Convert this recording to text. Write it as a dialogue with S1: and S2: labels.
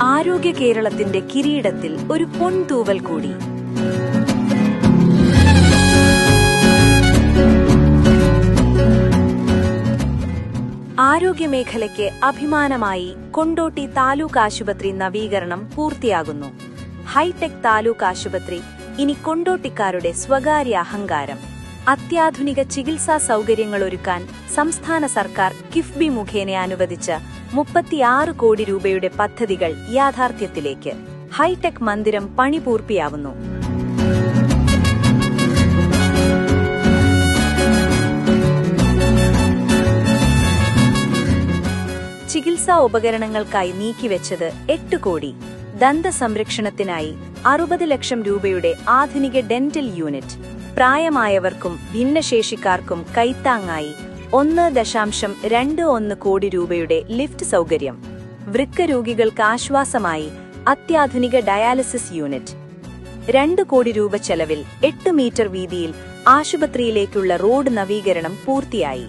S1: ആരോഗ്യ കേരളത്തിന്റെ കിരീടത്തിൽ ഒരു പൊൻതൂവൽ കൂടി. ആരോഗ്യമേഖലയ്ക്ക് അഭിമാനമായി കൊണ്ടോട്ടി താലൂക്ക് ആശുപത്രി നവീകരണം പൂർത്തിയാകുന്നു. ഹൈടെക് താലൂക്ക് ആശുപത്രി ഇനി കൊണ്ടോട്ടിക്കാരുടെ സ്വകാര്യ അഹങ്കാരം. അത്യാധുനിക ചികിത്സാ സൗകര്യങ്ങൾ ഒരുക്കാൻ സംസ്ഥാന സർക്കാർ കിഫ്ബി മുഖേന അനുവദിച്ച മുപ്പത്തിയാറ് കോടി രൂപയുടെ പദ്ധതികൾ യാഥാർത്ഥ്യത്തിലേക്ക്. ഹൈടെക് മന്ദിരം പണി പൂർത്തിയാവുന്നു. ചികിത്സാ ഉപകരണങ്ങൾക്കായി നീക്കിവെച്ചത് എട്ട് കോടി. ദന്ത സംരക്ഷണത്തിനായി അറുപത് ലക്ഷം രൂപയുടെ ആധുനിക ഡെന്റൽ യൂണിറ്റ്. പ്രായമായവർക്കും ഭിന്നശേഷിക്കാർക്കും കൈത്താങ്ങായി ഒന്ന് ദശാംശം രണ്ട് ഒന്ന് കോടി രൂപയുടെ ലിഫ്റ്റ് സൗകര്യം. വൃക്ക രോഗികൾക്ക് ആശ്വാസമായി അത്യാധുനിക ഡയാലിസിസ് യൂണിറ്റ്. രണ്ട് കോടി രൂപ ചെലവിൽ എട്ട് മീറ്റർ വീതിയിൽ ആശുപത്രിയിലേക്കുള്ള റോഡ് നവീകരണം പൂർത്തിയായി.